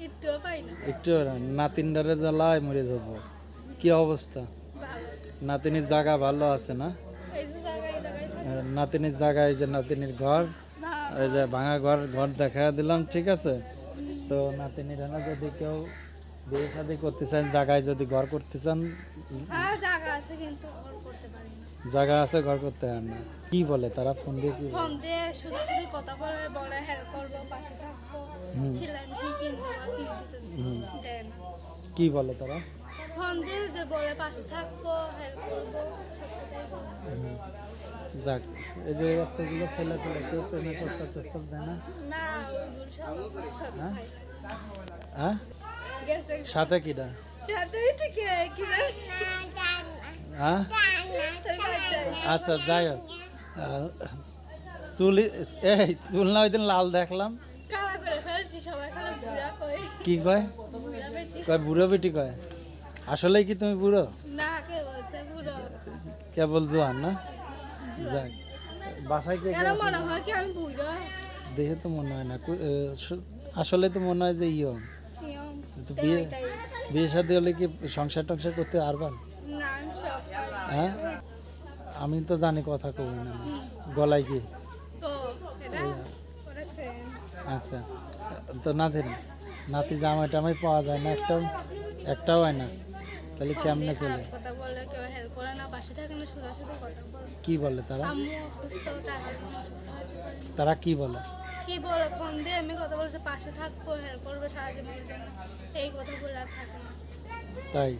একটুও পাই না। একটু নাতিনডারে জ্বালায় মরে যাব। কি অবস্থা? নাতিনির জায়গা ভালো আছে না? এই যে জায়গায় জায়গায় থাকি। আহ, নাতিনির জায়গায় যে নাতিনির ঘর এই যে ভাঙা ঘর ঘর দেখা দিলাম ঠিক আছে? তো নাতিনির না যদি কেউ বিয়ে শাদি করতে চান জায়গায় যদি ঘর করতে চান হ্যাঁ জায়গা আছে কিন্তু ঘর করতে পারি না। জায়গা আছে ঘর করতে হয় না। কি বলে তারা? ফোন দিয়ে কি বলে? ফোন দিয়ে শুধু শুধু কথা বলে বলে হেল্প করব পাশে থাকব। কি বলে তারা? যে বলে পাশে থাকব হেল্প করব সব কথাই বলে। হুম। যাক এই যে এতগুলো ছেলে পেলে কেউ প্রেমে প্রস্তাব প্রস্তাব দেয় না? হ্যাঁ? হ্যাঁ? সাথে কিটা কি জানি হ্যাঁ আচ্ছা যাই হোক। চুল এই চুল না ওই দিন লাল দেখলাম। কি কয়? কয় বুড়ো বেটি কয়? আসলেই কি তুমি বুড়ো? না কে বলছে বুড়ো? কেবল জোয়ান না? যাক বাসায় কে কে কেন মনে হয় কি আমি বুড়ো? দেখে তো মনে হয় না। আসলে তো মনে হয় যে ইয়ং। তো বিয়ে বিয়ে শাদী হলে কি সংসার টংসার করতে পারবেন। হ্যাঁ? আমি তো জানি কথা কবি না। গলায় কি? আচ্ছা তো নাতি নাতি জামাই টামাই পাওয়া যায় না একটাও একটাও হয় না। তাহলে কেমনে চলে? কথা বলে কেউ হেল্প করে না পাশে থাকে না শুধু শুধু কথা বলে। কি বলে তারা? আম্মু অসুস্থ টাকা। তারা কি বলে? কি বলে ফোন দিয়ে আমি কথা বলে যে পাশে থাকব হেল্প করবে সারা জীবনের জন্য। এই কথা বলে আর থাকে না। তাই?